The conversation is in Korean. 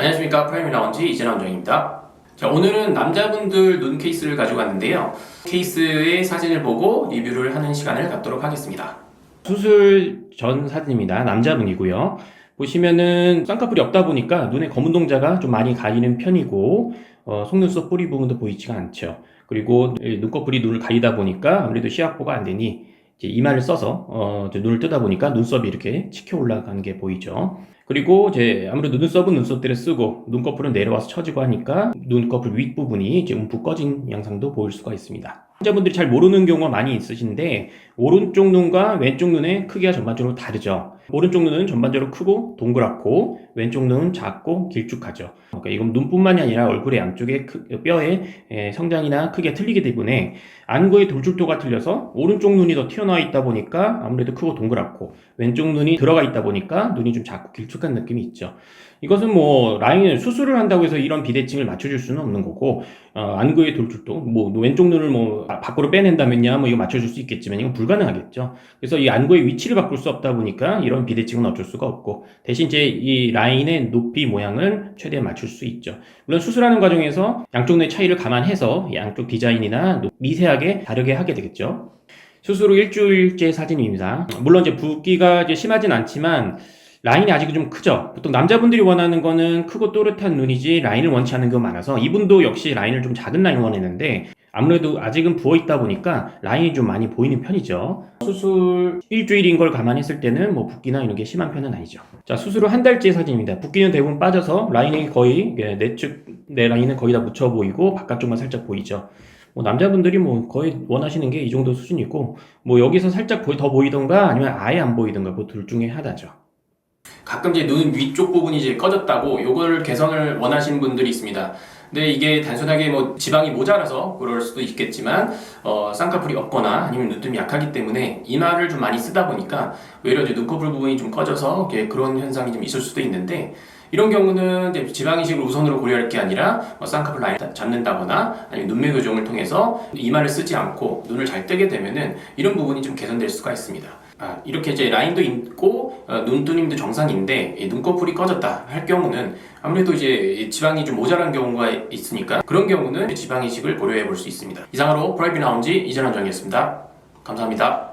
안녕하십니까 프라이머 라운지 이재남 원장입니다. 자 오늘은 남자분들 눈 케이스를 가지고 왔는데요. 케이스의 사진을 보고 리뷰를 하는 시간을 갖도록 하겠습니다. 수술 전 사진입니다. 남자분이고요. 보시면은 쌍꺼풀이 없다 보니까 눈에 검은 동자가 좀 많이 가리는 편이고 어, 속눈썹 뿌리 부분도 보이지가 않죠. 그리고 이 눈꺼풀이 눈을 가리다 보니까 아무래도 시약보가 안 되니 이마를 써서 어, 눈을 뜨다 보니까 눈썹이 이렇게 치켜 올라가는 게 보이죠. 그리고 이제 아무래도 눈썹은 눈썹대로 쓰고 눈꺼풀은 내려와서 처지고 하니까 눈꺼풀 윗부분이 이제 움푹 꺼진 양상도 보일 수가 있습니다. 환자분들이 잘 모르는 경우가 많이 있으신데 오른쪽 눈과 왼쪽 눈의 크기가 전반적으로 다르죠. 오른쪽 눈은 전반적으로 크고 동그랗고 왼쪽 눈은 작고 길쭉하죠. 그러니까 이건 눈뿐만이 아니라 얼굴의 양쪽의 크- 뼈의 에, 성장이나 크기가 틀리기 때문에 안구의 돌출도가 틀려서 오른쪽 눈이 더 튀어나와 있다 보니까 아무래도 크고 동그랗고 왼쪽 눈이 들어가 있다 보니까 눈이 좀 작고 길쭉한 느낌이 있죠. 이것은 뭐 라인을 수술을 한다고 해서 이런 비대칭을 맞춰줄 수는 없는 거고 어, 안구의 돌출도 뭐 왼쪽 눈을 뭐 밖으로 빼낸다면야 뭐 이거 맞춰줄 수 있겠지만 이건 불가능하겠죠. 그래서 이 안구의 위치를 바꿀 수 없다 보니까 이런 비대칭은 어쩔 수가 없고 대신 이제 이 라인의 높이 모양을 최대한 맞출 수 있죠. 물론 수술하는 과정에서 양쪽 눈의 차이를 감안해서 양쪽 디자인이나 미세하게 다르게 하게 되겠죠. 수술 후 일주일째 사진입니다. 물론 이제 붓기가 이제 심하진 않지만 라인이 아직은 좀 크죠. 보통 남자분들이 원하는 거는 크고 또렷한 눈이지 라인을 원치 않는 경우가 많아서 이분도 역시 라인을 좀 작은 라인 원했는데 아무래도 아직은 부어 있다 보니까 라인이 좀 많이 보이는 편이죠. 수술 일주일인 걸 감안했을 때는 뭐 붓기나 이런 게 심한 편은 아니죠. 자, 수술 후 한 달째 사진입니다. 붓기는 대부분 빠져서 라인이 거의 예, 내측 내 라인은 거의 다 묻혀 보이고 바깥쪽만 살짝 보이죠. 뭐 남자분들이 뭐 거의 원하시는 게 이 정도 수준이고 뭐 여기서 살짝 더 보이던가 아니면 아예 안 보이던가 그둘 중에 하나죠. 가끔 이제 눈 위쪽 부분이 이제 꺼졌다고 요걸 개선을 원하시는 분들이 있습니다. 근데 이게 단순하게 뭐 지방이 모자라서 그럴 수도 있겠지만 어, 쌍꺼풀이 없거나 아니면 눈뜸이 약하기 때문에 이마를 좀 많이 쓰다 보니까 오히려 이제 눈꺼풀 부분이 좀 꺼져서 그런 현상이 좀 있을 수도 있는데 이런 경우는 지방 이식을 우선으로 고려할 게 아니라 뭐 쌍꺼풀 라인 잡는다거나 아니면 눈매 교정을 통해서 이마를 쓰지 않고 눈을 잘 뜨게 되면은 이런 부분이 좀 개선될 수가 있습니다. 아, 이렇게 이제 라인도 있고 어, 눈뜨림도 정상인데 이 눈꺼풀이 꺼졌다 할 경우는 아무래도 이제 이 지방이 좀 모자란 경우가 있으니까 그런 경우는 지방 이식을 고려해 볼 수 있습니다. 이상으로 프라이빗 라운지 이전원 정이었습니다. 감사합니다.